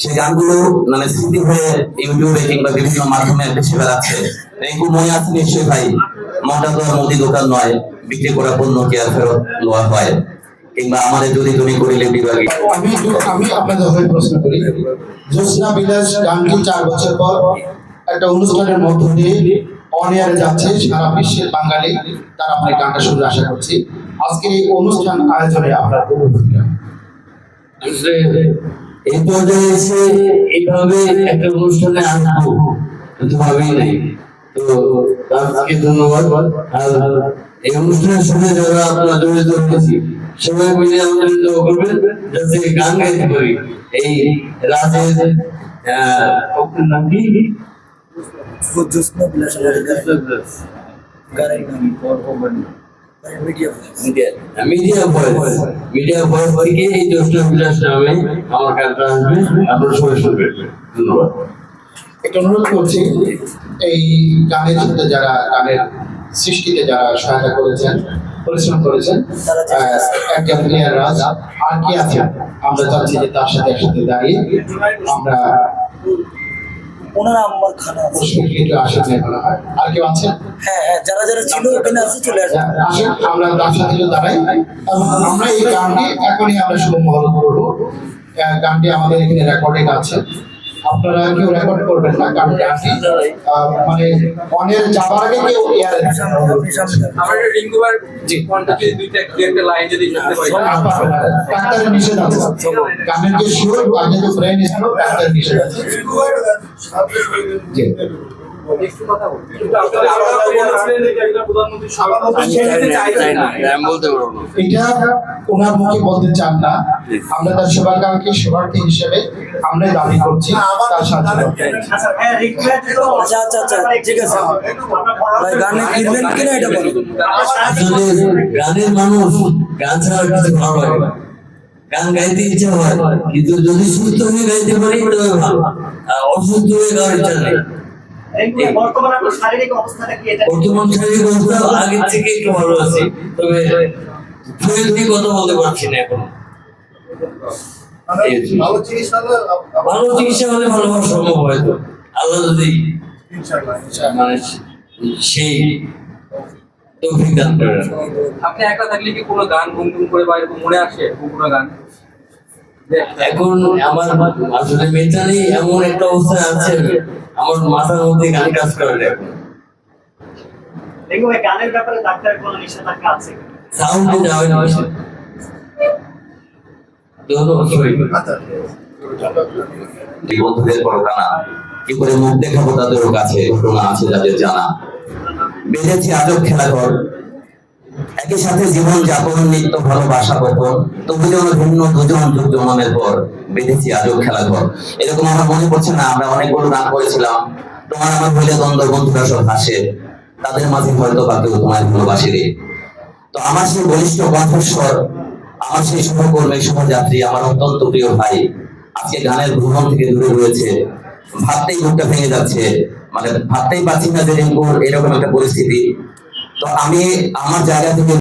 সেই গানগুলো মানে স্মৃতি হয়ে ইউটিউবে কিংবা বিভিন্ন মাধ্যমে বেশি বেড়াচ্ছে। রিঙ্কু মনে আছে নিশ্চয়ই ভাই? মনটা তো মুদি দোকান নয়। বিক্রি করা পণ্য কে আর ফেরত নেওয়া হয়? কিংবা আমাদের যদি তুমি করিলে বিভাগে আমি আমি আপনাদের হয়ে প্রশ্ন করি। জ্যোৎস্না বিলাস গানটি চার বছর পর একটা অনুষ্ঠানের মধ্য দিয়ে অন এয়ারে যাচ্ছে সারা বিশ্বের বাঙালি। তারা এই গানটা শুনতে আশা করছি। আজকে এই অনুষ্ঠান আয়োজনে আপনার অনুভূতিটা এই পর্যায়ে এসে এইভাবে একটা অনুষ্ঠানে আসব কিন্তু ভাবেই নাই। তো তাদেরকে ধন্যবাদ। আর এই অনুষ্ঠানের সাথে যারা আপনারা জড়িত রয়েছি সবাই মিলে আমাদের দোয়া করবেন যাতে গান গাইতে পারি। এই রাজের নাম কি? জ্যোৎস্না বিলাস। গানের নাম media media media voice media voice থেকে এই জ্যোৎস্না বিলাস নামে আমার গানটা আসবে আপনারা সবাই শুনবেন। ধন্যবাদ। একটা অনুরোধ করছি এই গানের সাথে যারা গানের সৃষ্টিতে যারা সহায়তা করেছেন পরিশ্রম করেছেন একজন প্লেয়ার রাজ আর কি আছে আমরা চাচ্ছি যে তার সাথে একসাথে দাঁড়িয়ে আমরা ওনারা আমার খানা আছে হয়। আর কেউ আছে হ্যাঁ হ্যাঁ যারা যারা ছিল ওখানে আছে চলে আসে আসেন। আমরা দাঁড়াই। আমরা এই গানটি এখনই আমরা শুভ মহল করব গানটি আমাদের এখানে রেকর্ডিং আছে। আপনারা কেউ রেকর্ড করবেন না কারণ আপনি মানে অনের যাবার আগে কেউ ইয়ার। আমার রিঙ্কু বার জি। কোনটা দুইটা দুই একটা লাইন যদি করতে পারি। ডাক্তারের নিষেধ আছে। গানের যে শুরু আগে তো ব্রেন ইসলো ডাক্তারের নিষেধ আছে। জি। একটু কথা বলি কিন্তু আপনারা আপনারা তো বলেছিলেন যে একটা প্রধানমন্ত্রী সভাপতি সেটাতে চাই না আমি বলতে পারব না। এটা ওনার মুখে বলতে চান না। আমরা তার শুভাকাঙ্ক্ষী শুভার্থী হিসেবে আমরাই দাবি করছি তার সাথে আচ্ছা আচ্ছা আচ্ছা ঠিক আছে। গানে কিনবেন কিনা এটা বলুন গানের মানুষ গান ছাড়া কিছু ভালো লাগে গান গাইতে ইচ্ছা হয় কিন্তু যদি সুস্থ হয়ে গাইতে পারি অসুস্থ হয়ে গাওয়ার ইচ্ছা নেই। বর্তমান আপনার শারীরিক অবস্থাটা কি এটা? বর্তমান শারীরিক অবস্থা আগের থেকে একটু ভালো আছে তবে ফ্লুয়েন্টলি কথা বলতে পারছি না এখন। ভালো চিকিৎসা হলে ভালো হওয়া সম্ভব হয়তো আল্লাহ যদি মানে সেই তৌফিক দান করেন। আপনি একা থাকলে কি কোনো গান গুনগুন করে বাইরে মনে আসে? এরকম কোনো গান? এখন আমার আসলে মেন্টালি এমন একটা অবস্থায় আছে আমার মাথার মধ্যে গান কাজ করে না দেখো গানের ব্যাপারে ডাক্তারের কোনো নিষেধাজ্ঞা আছে? সাউন্ডে না বন্ধুদের পরকানা কি করে মুখ দেখাবো তাদেরও কাছে ঘটনা আছে যাদের জানা। বেঁধেছি আজব খেলাঘর। একই সাথে জীবন যাপন, নিত্য ভালোবাসা গোপন তবু যেন ভিন্ন দুজন যুগ জন্মের পর বেঁধেছি আজব খেলাঘর এরকম আমার মনে পড়ছে না, আমরা অনেকগুলো গান করেছিলাম। তোমার আমার হইলে দ্বন্দ্ব বন্ধুরা সব হাসে, তাদের মাঝে হয়তো বা কেউ তোমার ভালোবাসে রে। তো আমার সেই বলিষ্ঠ কণ্ঠস্বর, আমার সেই সহকর্মী সহযাত্রী, আমার অত্যন্ত প্রিয় ভাই, আজকে গানের ভ্রমণ থেকে দূরে রয়েছে। ভাবতেই বুকটা ভেঙে যাচ্ছে মানে ভাবতেই পারছি না যে রিঙ্কুর এরকম একটা পরিস্থিতি। তো আমি আমার জায়গা থেকে